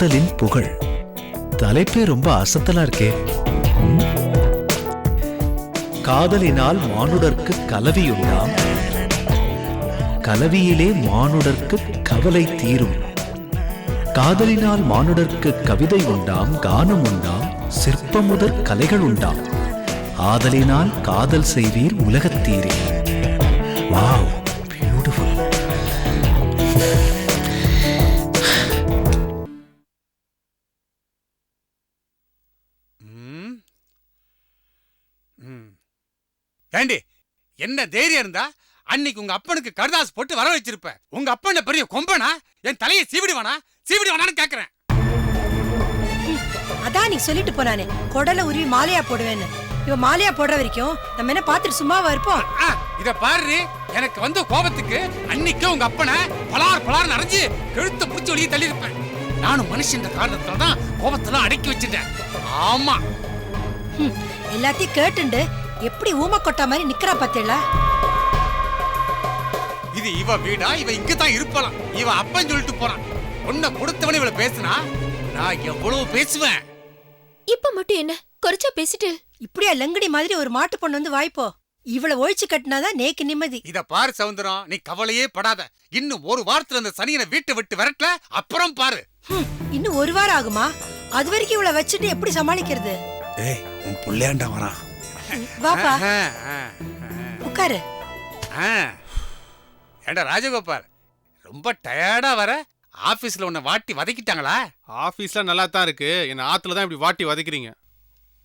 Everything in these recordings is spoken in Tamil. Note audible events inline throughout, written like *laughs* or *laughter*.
காதலின் புகழ். தலைப்பே ரொம்ப அசத்தலா இருக்கே. காதலினால் மானுடர்க்கு கலவியுண்டாம். கலவியிலே மானுடர்க்கு கவலை தீரும். காதலினால் மானுடர்க்கு கவிதை உண்டாம் கானம் உண்டாம் சிற்பமுதற் கலைகள் உண்டாம். ஆதலினால் காதல் செய்வீர் உலகத்தீரே ஏண்டி என்ன தைரியம் இருந்தா அன்னைக்கு உங்க அப்பனுக்கு கடுதாஸ் போட்டு வர வச்சிருப்ப. உங்க அப்பன பெரிய கொம்பனா? என் தலையை சீவிடுவானா? சீவிடுவானான்னு கேக்குறேன். அதான் நீ சொல்லிட்டு போனானே குடல உருவி மாலையா போடுவேன்னு. இவ மாலையா போடுற வரைக்கும் நம்ம என்ன பார்த்துட்டு சும்மாவா இருப்போம்? இத பாரு எனக்கு வந்த கோபத்துக்கு அன்னைக்கே உங்க அப்பனை பலார் பலார் அரைஞ்சு கழுத்த பிடிச்சி வெளியே தள்ளியிருப்பேன். நானும் மனுஷன் காரணத்துல தான் கோபத்தெல்லாம் அடக்கி வச்சிட்டேன். ஆமா. எல்லாத்தையும் கேட்டுண்டு எப்படி ஊம கொட்டா மாதிரி நிக்கிறா பாத்தீங்களா இது இவ வீடா? இவ இங்க தான் இருப்பலாம் இவ அப்பன் சொல்லிட்டு போறான். உன்னை கொடுத்தவன இவள பேசுனா? நான் எவ்வளவு பேசுவேன்? இப்ப மட்டும் என்ன? குறைச்சா பேசிட்டு. இப்படியா லங்கடி மாதிரி ஒரு மாட்டு பொண்ணு வந்து வாய்ப்போ? இவள ஒழிச்சு கட்டினாதான் நேக்கு நிம்மதி. இத பாரு சவுந்தரம் நீ கவலையே படாத. இன்னும் ஒரு வாரத்துல அந்த சனியனை வீட்டை விட்டு விரட்டல அப்புறம் பாரு. இன்னும் ஒரு வாரம் ஆகுமா? அது வரைக்கும் இவள வச்சுட்டு எப்படி சமாளிக்கிறது? ஏய் உன் புள்ளையாண்டா வரான். *laughs* வாப்பா. உட்காரு. ஏண்டா ராஜகோபால் ரொம்ப டயர்டா வர? ஆபீஸ்ல உன்னை வாட்டி வதக்கிட்டாங்களா? ஆபீஸ்ல நல்லா தான் இருக்கு. என்ன ஆத்துல தான் இப்படி வாட்டி வதைக்கிறீங்க.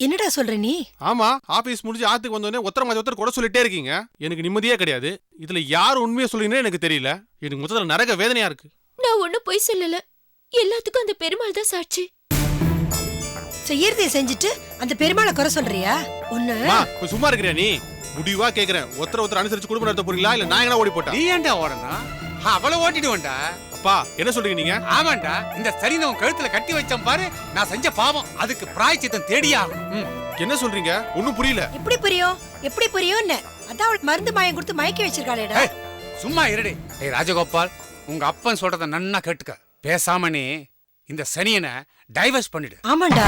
என்னடா சொல்ற நீ? ஆமா ஆபீஸ் முடிஞ்சு ஆத்துக்கு வந்தோடனே ஒருத்தர மாதிரி ஒருத்தர் கூட சொல்லிட்டே இருக்கீங்க. எனக்கு நிம்மதியே கிடையாது. இதுல யார் உண்மையை சொல்றீங்கன்னு எனக்கு தெரியல. எனக்கு மொத்தத்துல நரக வேதனையா இருக்கு. நான் ஒண்ணும் பொய் சொல்லல. எல்லாத்துக்கும் அந்த பெருமாள் தான் சாட்சி. செய்யறதை செஞ்சுட்டு அந்த பெருமாளை குறை சொல்றியா? ஒண்ணு. சும்மா இருக்கிறியா நீ? முடிவா கேக்குறேன். ஒருத்தர் ஒருத்தர் அனுசரிச்சு குடும்பம் நடத்த போறீங்களா? இல்ல நான் எங்கனா ஓடி போட்டா? நீ ஏன்டா ஓடணும் அவளை ஓட்டிடுவேன்டா. அப்பா என்ன சொல்றீங்க நீங்க? ஆமாண்டா இந்த உன் கழுத்துல கட்டி வச்சேன் பாரு நான் செஞ்ச பாவம் அதுக்கு பிராய்ச்சித்தம் தேடியே. என்ன சொல்றீங்க? ஒண்ணும் புரியல. எப்படி புரியும் எப்படி புரியும்னு அதான் அவளுக்கு மருந்து மாயம் கொடுத்து மயக்கி வச்சிருக்காளேடா. சும்மா இருடி. ஏய் ராஜகோபால் உங்க அப்பன் சொல்றத நன்னா கேட்டுக்க. பேசாம நீ இந்த சனியனை டைவர்ஸ் பண்ணிடு. ஆமாண்டா.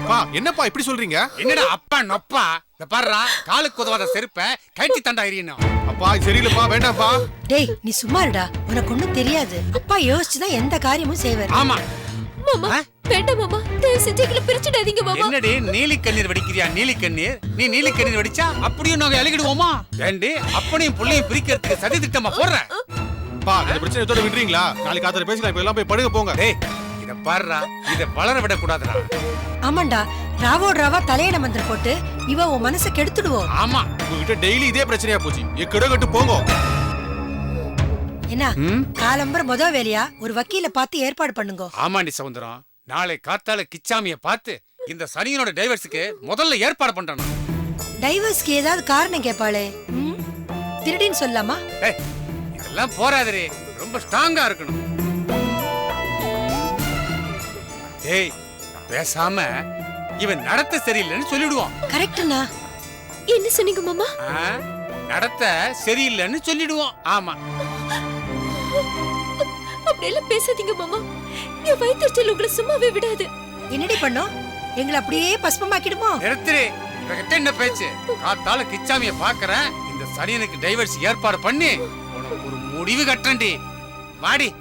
அப்பா என்னப்பா இப்படி சொல்றீங்க? என்னடா அப்பா நொப்பா? இந்த பாருடா காலுக்கு உதவாத செருப்ப கைட்டி தண்டா எறியணும். அப்பா இது சரியில்லைப்பா வேண்டாம்ப்பா. டேய் நீ சும்மா இருடா. உனக்கு ஒண்ணும் தெரியாது. அப்பா யோசிச்சுதான் எந்த காரியமும் செய்வார். ஆமா. மாமா? வேண்டாம் மாமா. தயவு செஞ்சு எங்களை பிரிச்சுடாதீங்க மாமா. என்னடி நீலி கண்ணீர் வெடிக்கிறியா நீலி கண்ணீர் நீ நீலி கண்ணீர் வெடிச்சா அப்படியும் நாங்க அழுகிடுவோமா ஏண்டி அப்பனையும் புள்ளையும் பிரிக்கிறதுக்கு சதி திட்டமா போடுற அப்பா இந்த பிரச்சனை? இதோட விடுறீங்களா? நாளைக்கு காத்தால பேசலாம் இப்ப எல்லாம் போய் படுங்க போங்க. டேய் இத பாருடா. இத வளர விடக்கூடாதுடா. ஆமாண்டா ராவோட ராவா தலையிட மந்திரம் போட்டு இவ உன் மனசை கெடுத்துடுவோம் ஆமா உங்ககிட்ட டெய்லி இதே பிரச்சனையா போச்சு. எக்கடோ கட்டு போங்க. என்ன? காலம்பர முத வேலையா? ஒரு வக்கீல பார்த்து ஏற்பாடு பண்ணுங்க. ஆமாண்டி சவுந்தரம் நாளை காத்தால கிச்சாமிய பார்த்து இந்த சனியனோட டைவர்ஸுக்கு முதல்ல ஏற்பாடு பண்றணும் டைவர்ஸ்க்கு ஏதாவது காரணம் கேட்பாளே ம்? திருடின்னு சொல்லலாமா? இதெல்லாம் போராதரே ரொம்ப ஸ்ட்ராங்கா இருக்கணும். ஏய் பேசாம இவன் நடத்த சரியில்லைன்னு சொல்லிடுவோம் கரெக்டுண்ணா. என்ன சொன்னீங்க மாமா? ஆ? நடத்த சரியில்லைன்னு சொல்லிடுவோம் ஆமா. அப்படியெல்லாம் பேசாதீங்க மாமா. என் வயிற்றுச்சல் உங்களை சும்மாவே விடாது. என்னடி பண்ணோம் எங்களை அப்படியே பஸ்பமாக்கிடுமோ? நிறுத்துரு இவகிட்ட என்ன பேச்சு? காத்தால கிச்சாமிய பாக்குறேன். இந்த சனியனுக்கு டைவர்ஸ் ஏற்பாடு பண்ணி. ஒரு முடிவு கட்டண்டி. வாடி.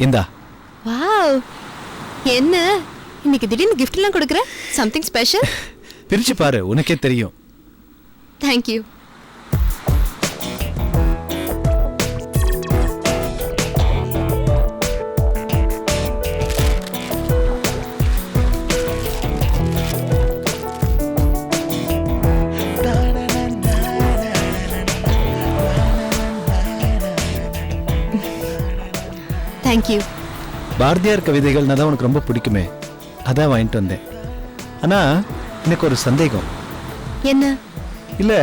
இந்தா. வாவ். என்ன? இன்னைக்கு திடீர்னு gift எல்லாம் கொடுக்குற? சம்திங் ஸ்பெஷல் *laughs* பிரிச்சு பாரு உனக்கே தெரியும். தேங்க்யூ தேங்க்யூ பாரதியார் கவிதைகள்னா தான் உனக்கு ரொம்ப பிடிக்குமே. அதான் வாங்கிட்டு வந்தேன். ஆனா எனக்கு ஒரு சந்தேகம். என்ன? இல்ல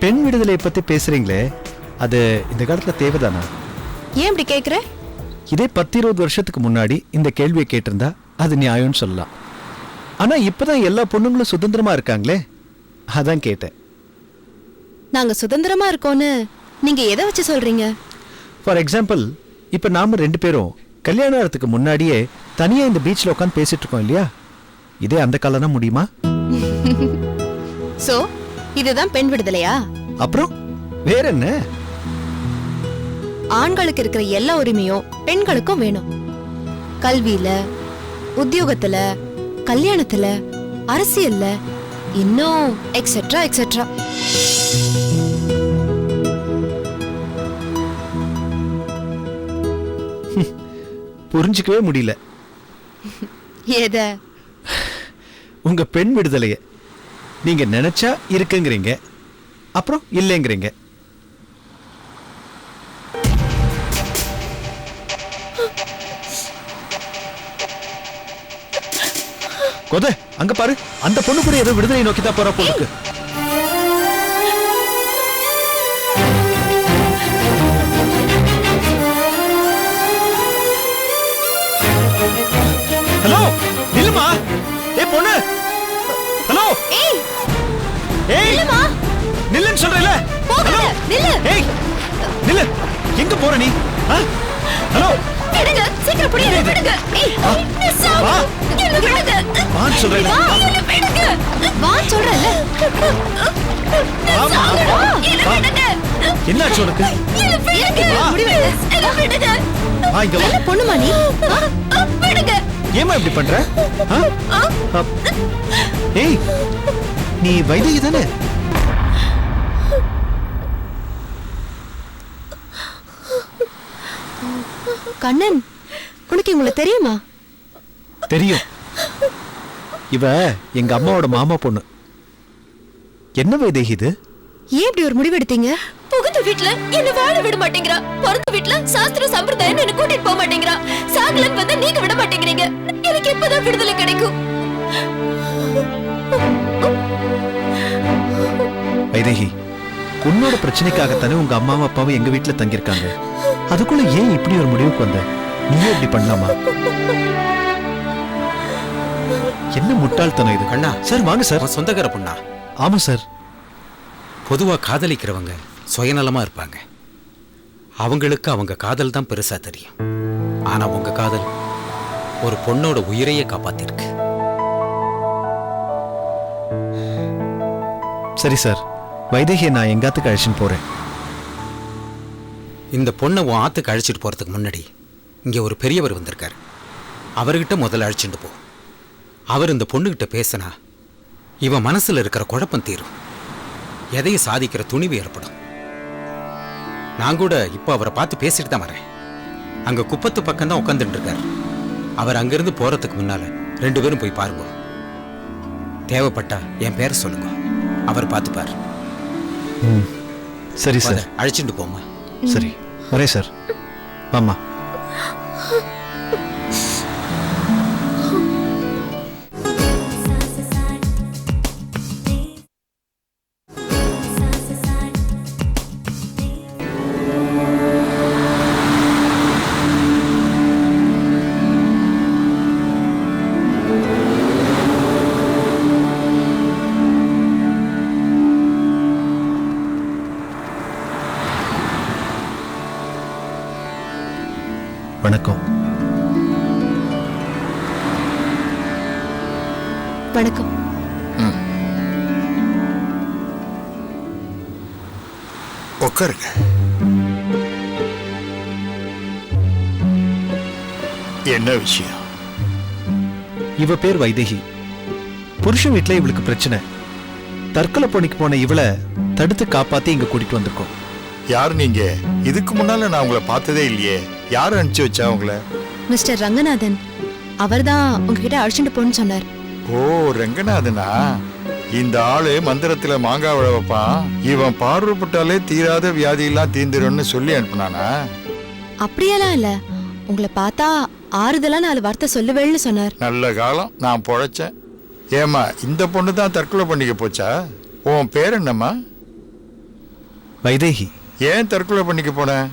பெண் விடுதலை பத்தி பேசுறீங்களே அது இந்த காலத்துல தேவைதானா? ஏன் இப்படி கேக்குற? இதே பத்து இருபது வருஷத்துக்கு முன்னாடி இந்த கேள்வியை கேட்டிருந்தா அது நியாயம்னு சொல்லலாம். ஆனா இப்பதான் எல்லா பொண்ணுங்களும் சுதந்திரமா இருக்காங்களே? அதான் கேட்டேன். நாங்க சுதந்திரமா இருக்கோம்னு நீங்க எதை வச்சு சொல்றீங்க? ஃபார் எக்ஸாம்பிள் இப்ப நாம ரெண்டு பேரும் கல்யாணம் ஆகிறதுக்கு முன்னாடியே தனியா இந்த பீச்ல உட்காந்து பேசிட்டு இருக்கோம் இல்லையா? இதே அந்த காலம்னா முடியுமா? சோ இதுதான் பெண் விடுதலையா? அப்புறம் வேற என்ன? ஆண்களுக்கு இருக்கிற எல்லா உரிமையும் பெண்களுக்கும் வேணும். கல்வியில உத்தியோகத்துல கல்யாணத்துல அரசியல்ல இன்னும் எக்ஸெட்ரா எக்ஸெட்ரா புரிஞ்சுக்கவே முடியல. எத? உங்க பெண் விடுதலைய. நீங்க நினைச்சா இருக்குங்கிறீங்க. அப்புறம் இல்லைங்கிறீங்க. கொத அங்க பாரு. அந்த பொண்ணு கூட ஏதோ விடுதலை நோக்கி தான் போறா போல இருக்கு. ஏ பொண்ணு. ஹலோ. ஏய். ஏய். நில்லுமா. நில்லுன்னு சொல்றேல ஹலோ. நில்லு. ஏய். நில்லு. எங்க போற நீ? ஹலோ. விடுங்க. சீக்கிரம் புடி என்ன விடுங்க. ஏய் வா. என்ன வா. விடுங்க. வான்னு சொல்றேல. வா என்ன விடுங்க. வா சொல்றல வா. என்ன வா. உனக்கு? என்ன விடுங்க? வா. என்ன விடுங்க? வா இங்க வா. பொண்ணுமா நீ? வா, விடுங்க. ஏமா இப்படி பண்ற. ஏய் நீ வைதகி தானே? கண்ணன் உனக்கு இவங்கள தெரியுமா? தெரியும். இவ எங்க அம்மாவோட மாமா பொண்ணு. என்ன வைதேகி இது? ஏன் இப்படி ஒரு முடிவு எடுத்தீங்க? புகுந்த வீட்ல என்ன வாழ விட மாட்டேங்கிறா. பிறந்த வீட்ல சாஸ்திர சம்பிரதாயம் என்ன கூட்டிட்டு போக மாட்டேங்கிறா. சாகலன் வந்தா நீங்க விட மாட்டேங்கிறீங்க. எனக்கு எப்பதான் விடுதலை கிடைக்கும். வைதேகி உன்னோட பிரச்சனைக்காகத்தானே உங்க அம்மாவும் அப்பாவும் எங்க வீட்டுல தங்கியிருக்காங்க? அதுக்குள்ள ஏன் இப்படி ஒரு முடிவுக்கு வந்த? நீயே இப்படி பண்ணலாமா? என்ன முட்டாள்தனம் இது? கண்ணா. சார் வாங்க சார். சொந்தக்கார பொண்ணா? ஆமா சார். பொதுவா காதலிக்கிறவங்க சுயநலமா இருப்பாங்க. அவங்களுக்கு அவங்க காதல் தான் பெருசா தெரியும். ஆனா உங்க காதல் ஒரு பொண்ணோட உயிரையே காப்பாத்திருக்கு. சரி சார் வைதேகியை நான் எங்காத்துக்கு அழைச்சின்னு போறேன். இந்த பொண்ணை உன் ஆத்துக்கு அழைச்சிட்டு போறதுக்கு முன்னாடி இங்க ஒரு பெரியவர் வந்திருக்காரு. அவர்கிட்ட முதல்ல அழைச்சிட்டு போ. அவர் இந்த பொண்ணுகிட்ட பேசினா இவன் மனசுல இருக்கிற குழப்பம் தீரும். எதையும் சாதிக்கிற துணிவு ஏற்படும். நான் கூட இப்போ அவரை பார்த்து பேசிட்டு தான் வரேன். அங்க குப்பத்து பக்கம் தான் உட்காந்துட்டு இருக்காரு அவர் அங்கிருந்து போறதுக்கு முன்னால ரெண்டு பேரும் போய் பாருங்க. தேவைப்பட்டா என் பேரை சொல்லுங்க. அவர் பார்த்துப்பார் சரி சார். அழைச்சிட்டு போமா சரி. வரேன் சார். ஆமா உட்காருங்க என்ன விஷயம்? இவ பேர் வைதேகி. புருஷன் வீட்ல இவளுக்கு பிரச்சனை. தற்கொலை பண்ணிக்கு போன இவளை தடுத்து காப்பாத்தி இங்க கூட்டிட்டு வந்திருக்கோம். யார் நீங்க? இதுக்கு முன்னால நான் உங்களை பார்த்ததே இல்லையே. யார் அனுப்பிச்சு வச்சா உங்களை? மிஸ்டர் ரங்கநாதன். அவர்தான் உங்ககிட்ட அழைச்சிட்டு போன்னு சொன்னார். ஓ ரங்கநாதனா? இந்த ஆளு மந்திரத்துல மாங்காய் விழ வைப்பான். இவன் பார்வைப்பட்டாலே தீராத வியாதியெல்லாம் தீந்துரும்னு சொல்லி அனுப்புனானா? அப்படியெல்லாம் இல்ல. உங்களை பார்த்தா ஆறுதலா நாலு வார்த்தை சொல்லுவேன்னு சொன்னார். நல்ல காலம். நான் பொழைச்சேன். ஏமா இந்த பொண்ணு தான் தற்கொலை பண்ணிக்க போச்சா? உன் பேர் என்னம்மா? வைதேகி. ஏன் தற்கொலை பண்ணிக்க போன?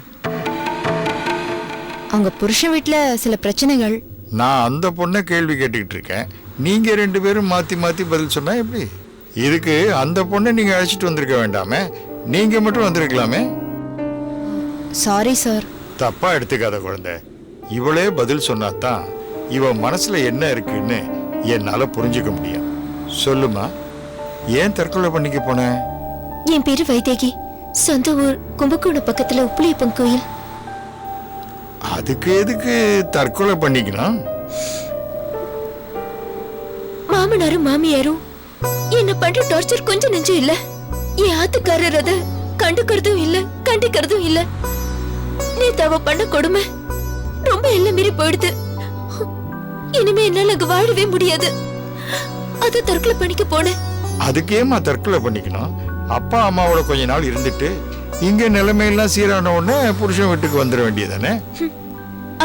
அவங்க புருஷன் வீட்ல சில பிரச்சனைகள். நான் அந்த பொண்ணை கேள்வி கேட்டுக்கிட்டு இருக்கேன். நீங்க ரெண்டு பேரும் மாத்தி மாத்தி பதில் சொன்னா எப்படி? இதுக்கு அந்த பொண்ணை நீங்க அழைச்சிட்டு வந்திருக்க வேண்டாமே. நீங்க மட்டும் வந்திருக்கலாமே. சாரி சார் தப்பா எடுத்துக்காத குழந்தை. இவளே பதில் சொன்னாதான் இவ மனசுல என்ன இருக்குன்னு என்னால புரிஞ்சுக்க முடியும். சொல்லுமா ஏன் தற்கொலை பண்ணிக்க போன? என் பேரு வைதேகி. சொந்த ஊர் கும்பகோணம் பக்கத்துல உப்புளியப்பன் கோயில். அதுக்கு எதுக்கு தற்கொலை பண்ணிக்கணும்? மாமனாரும் மாமியாரும் என்ன பண்ற? டார்ச்சர் கொஞ்சம் நெஞ்சம் இல்ல. என் ஆத்துக்காரர் அத கண்டுக்கிறதும் இல்ல கண்டிக்கிறதும் இல்ல. நீ தவ பண்ண கொடுமை ரொம்ப எல்லாம் மீறி போயிடுது. இனிமே என்னால அங்க வாழவே முடியாது. அத தற்கொலை பண்ணிக்க போனேன். அதுக்கு ஏமா தற்கொலை பண்ணிக்கணும்? அப்பா அம்மாவோட கொஞ்ச நாள் இருந்துட்டு இங்க நிலைமையெல்லாம் சீரான உடனே புருஷன் வீட்டுக்கு வந்துட வேண்டியதானே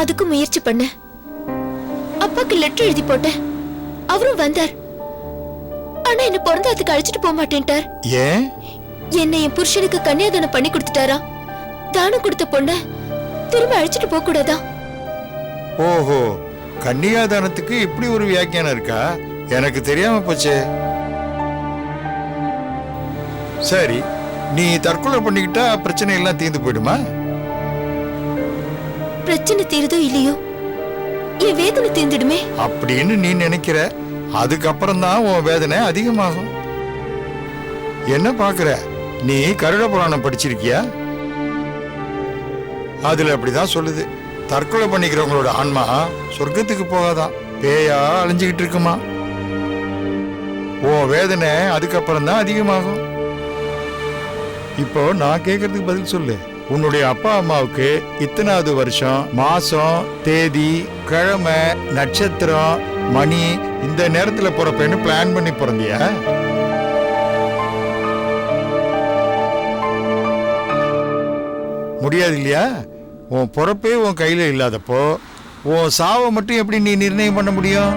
அதுக்கு முயற்சி பண்ணேன். அப்பாக்கு லெட்டர் எழுதி போட்டேன். அவரும் வந்தார். ஆனா என்ன பிறந்ததுக்கு அழைச்சிட்டு போக மாட்டேன்ட்டார் ஏன்? என்னை என் புருஷனுக்கு கன்னியாதானம் பண்ணி கொடுத்துட்டாரா? தானம் கொடுத்த பொண்ண திரும்ப அழைச்சிட்டு போக கூடாதா? ஓஹோ கன்னிகாதானத்துக்கு இப்படி ஒரு வியாக்கியானம் இருக்கா? எனக்கு தெரியாம போச்சே. சரி நீ தற்கொலை பண்ணிக்கிட்டா பிரச்சனை எல்லாம் தீர்ந்து போயிடுமா? பிரச்சனை தீருதோ இல்லையோ? என் வேதனை தீர்ந்துடுமே. அப்படின்னு நீ நினைக்கிற? அதுக்கப்புறம் தான் உன் வேதனை அதிகமாகும். என்ன பார்க்குற? நீ கருட புராணம் படிச்சிருக்கியா? அதுல அப்படிதான் சொல்லுது. தற்கொலை பண்ணிக்கிறவங்களோட ஆன்மா சொர்க்கத்துக்கு போகாதான் பேயா அழிஞ்சிக்கிட்டு இருக்குமா? உன் வேதனை அதுக்கப்புறம் தான் அதிகமாகும். இப்போ நான் கேட்கறதுக்கு பதில் சொல்லு. உன்னுடைய அப்பா அம்மாவுக்கு இத்தனாவது வருஷம் மாசம் தேதி கிழமை நட்சத்திரம் மணி இந்த நேரத்துல பிறப்பேன்னு பிளான் பண்ணி பிறந்தியா? முடியாது இல்லையா? உன் பிறப்பே உன் கையில் இல்லாதப்போ உன் சாவை மட்டும் எப்படி நீ நிர்ணயம் பண்ண முடியும்?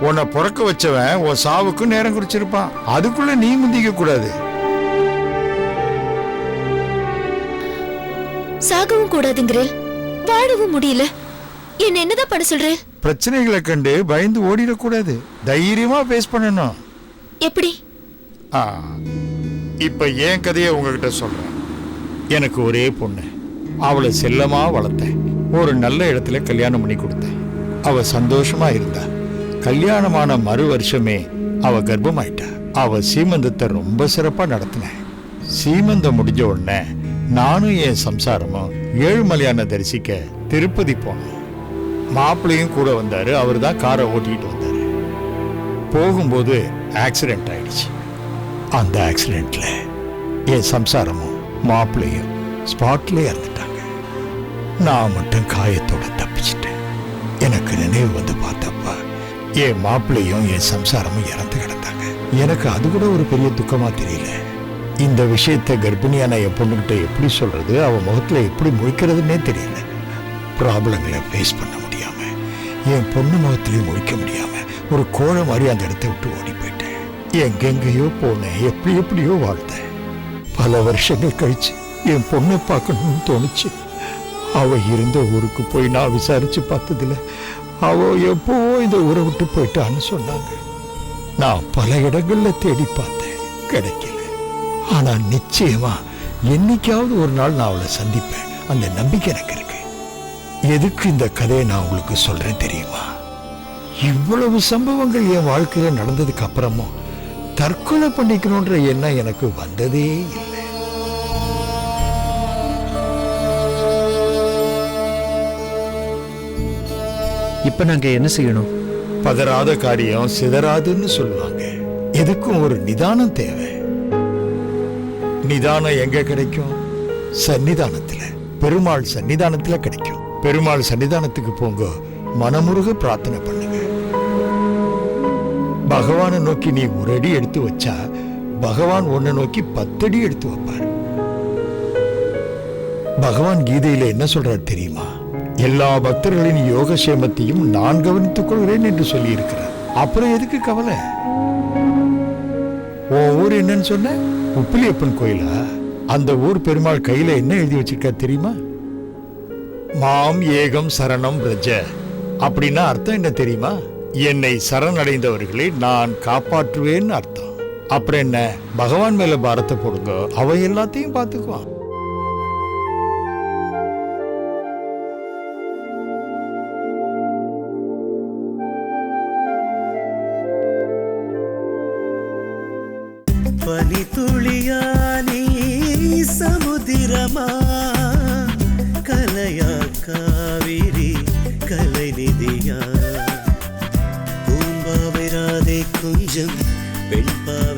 உன்னை பிறக்க வச்சவன் உன் சாவுக்கு நேரம் குறிச்சிருப்பான். அதுக்குள்ள நீ முந்திக்க கூடாது. சாகவும் கூடாதுங்கிறேன். வாழவும் முடியல. என்ன என்னதான் பண்ண சொல்றேன் பிரச்சனைகளை கண்டு பயந்து ஓடிடக்கூடாது. தைரியமா ஃபேஸ் பண்ணணும். எப்படி? ஆ, இப்ப என் கதையை உங்ககிட்ட சொல்றேன். எனக்கு ஒரே பொண்ணு. அவளை செல்லமா வளர்த்தேன். ஒரு நல்ல இடத்துல கல்யாணம் பண்ணி கொடுத்தேன். அவ சந்தோஷமா இருந்தா. கல்யாணமான மறு வருஷமே அவ கர்ப்பமாயிட்டா. அவ சீமந்தத்தை ரொம்ப சிறப்பா நடத்தினேன். சீமந்தம் முடிஞ்ச உடனே நானும் என் சம்சாரமும் ஏழுமலையான தரிசிக்க திருப்பதி போனோம். மாப்பிள்ளையும் கூட வந்தார். அவர் தான் காரை ஓட்டிக்கிட்டு வந்தார். போகும்போது ஆக்சிடென்ட் ஆயிடுச்சு. அந்த ஆக்சிடெண்ட்டில் என் சம்சாரமும் மாப்பிள்ளையும் ஸ்பாட்ல இறந்துட்டாங்க. நான் மட்டும் காயத்தோட தப்பிச்சிட்டேன். எனக்கு நினைவு வந்து பார்த்தப்ப என் மாப்பிள்ளையும் என் சம்சாரமும் இறந்து கிடந்தாங்க. எனக்கு அது கூட ஒரு பெரிய துக்கமாக தெரியல. இந்த விஷயத்தை கர்ப்பிணியான என் பொண்ணுக்கிட்ட எப்படி சொல்கிறது அவன் முகத்தில் எப்படி முழிக்கிறதுனே தெரியல. ப்ராப்ளங்களை ஃபேஸ் பண்ண என் பொண்ணு முகத்திலையும் முடிக்க முடியாம ஒரு கோழை மாதிரி அந்த இடத்த விட்டு ஓடி போயிட்டேன் எங்கெங்கேயோ போனேன். எப்படி எப்படியோ வாழ்ந்தேன். பல வருஷங்கள் கழிச்சு என் பொண்ணை பார்க்கணும்னு தோணுச்சு. அவ இருந்த ஊருக்கு போய் நான் விசாரிச்சு பார்த்ததுல அவ எப்போ இந்த ஊரை விட்டு போயிட்டான்னு சொன்னாங்க. நான் பல இடங்கள்ல தேடி பார்த்தேன். கிடைக்கல. ஆனா நிச்சயமா என்னைக்காவது ஒரு நாள் நான் அவளை சந்திப்பேன். அந்த நம்பிக்கை எனக்கு இருக்கு. எதுக்கு இந்த கதையை நான் உங்களுக்கு சொல்றேன் தெரியுமா? இவ்வளவு சம்பவங்கள் என் வாழ்க்கையில நடந்ததுக்கு அப்புறமும் தற்கொலை பண்ணிக்கணுன்ற எண்ணம் எனக்கு வந்ததே இல்லை. இப்ப நாங்க என்ன செய்யணும்? பதறாத காரியம் சிதறாதுன்னு சொல்லுவாங்க. எதுக்கும் ஒரு நிதானம் தேவை. நிதானம் எங்க கிடைக்கும்? சன்னிதானத்துல பெருமாள் சன்னிதானத்துல கிடைக்கும். பெருமாள் சன்னிதானத்துக்கு போங்க மனமுருக பிரார்த்தனை பண்ணுங்க. பகவானை நோக்கி நீ ஒரு அடி எடுத்து வச்சா பகவான் உன்னை நோக்கி பத்தடி எடுத்து வைப்பார். பகவான் கீதையில என்ன சொல்றார் தெரியுமா? எல்லா பக்தர்களின் யோகசேமத்தையும் நான் கவனித்துக் கொள்கிறேன் என்று சொல்லி இருக்கிறார் அப்புறம் எதுக்கு கவலை? உன் ஊர் என்னன்னு சொன்ன? உப்பிலியப்பன் கோயிலா? அந்த ஊர் பெருமாள் கையில என்ன எழுதி வச்சிருக்கா தெரியுமா? மாம் ஏகம் சரணம் ரஜ அப்படின்னா அர்த்தம் என்ன தெரியுமா? என்னை சரணடைந்தவர்களை நான் காப்பாற்றுவேன்னு அர்த்தம். அப்புறம் என்ன? பகவான் மேல பாரத்தை போடுங்க. அவன் எல்லாத்தையும் பார்த்துக்குவான். பனி துளியா